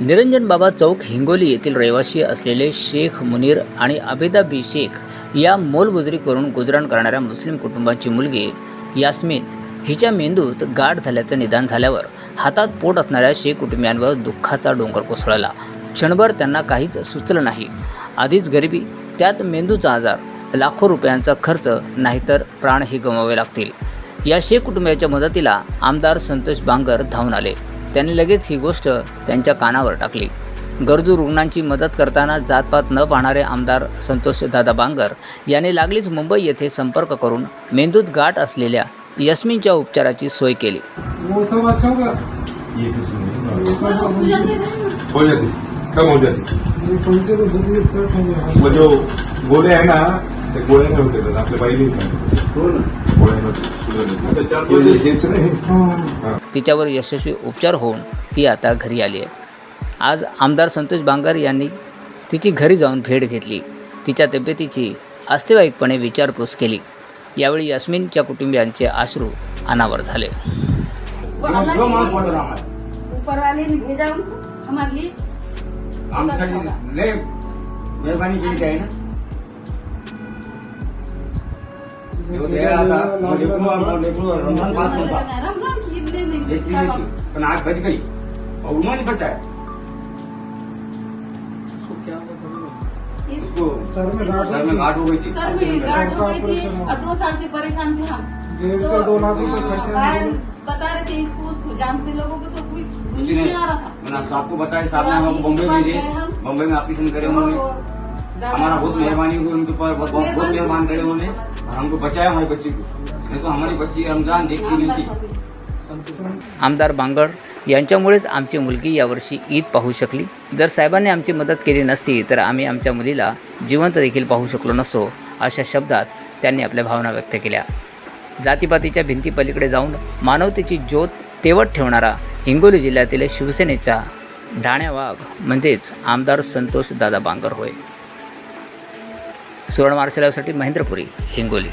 निरंजन बाबा चौक हिंगोली येथील रहिवासी असलेले शेख मुनीर आणि आबेदा बी शेख या मोलबुजरी करून गुजराण करणाऱ्या मुस्लिम कुटुंबाची मुलगी यास्मिन हिच्या मेंदूत गाठ झाल्याचं निदान झाल्यावर हातात पोट असणाऱ्या शेख कुटुंबियांवर दुःखाचा डोंगर कोसळला. क्षणभर त्यांना काहीच सुचलं नाही. आधीच गरिबी त्यात मेंदूचा आजार लाखो रुपयांचा खर्च नाहीतर प्राणही गमावे लागतील. या शेख कुटुंबियाच्या मदतीला आमदार संतोष बांगर धावून आले. त्यांनी लगेच ही गोष्ट त्यांच्या कानावर टाकली. गरजू रुग्णांची मदत करताना जातपात न पाहणारे आमदार संतोष दादा बांगर यांनी लागलीच मुंबई येथे संपर्क करून मेंदूत गाठ असलेल्या यस्मिनच्या उपचाराची सोय केली. हो। वो जो आहे ना आपल्या नाही. हाँ. तिच्यावर यशस्वी उपचार होऊन ती आता घरी आली आहे. आज आमदार संतोष बांगर यांनी तिची घरी जाऊन भेट घेतली. तिच्या तब्येतीची अस्तेवाईकपणे विचारपूस केली. यावेळी यास्मिनच्या कुटुंबियांचे अश्रू अनावर झाले. वो अल्लाह जो के दया लेकरू लेकरू रमज़ान होता नहीं थी आज बच गई और उन्होंने बचाया। उसको सर में गाठ सर में गाठ हो गई थी। सर में गाठ हो गई थी और दो साल से परेशान थे। हम डेढ़ से दो लाख रुपए खर्चा बता रहे थे इसको उसको जानते लोगों को तो कोई कुछ नहीं नहीं आ रहा था। मैंने आपको बताया साहब ने हमको बम्बई भेजे। बम्बई में ऑपरेशन करे उन्होंने। दादा- हमारा बहुत मेहरबानी हुई उनके ऊपर बहुत बहुत बहुत मेहरबान करे उन्होंने और हमको बचाया हमारी बच्ची को। नहीं तो हमारी बच्ची रमजान देखती नहीं थी। आमदार बांगड यांच्यामुळेच आमची मुलगी यावर्षी ईद पाहू शकली. जर साहेबांनी आमची मदत केली नसती तर आम्ही आमच्या मुलीला जिवंत देखील पाहू शकलो नसतो अशा शब्दात त्यांनी आपल्या भावना व्यक्त केल्या. जातीपातीच्या भिंतीपलीकडे जाऊन मानवतेची ज्योत तेवत ठेवणारा हिंगोली जिल्ह्यातील शिवसेनेचा ढाण्या वाघ म्हणजेच आमदार संतोष दादा बांगर होय. सुवर्ण मार्शलासाठी महेंद्रपुरी हिंगोली.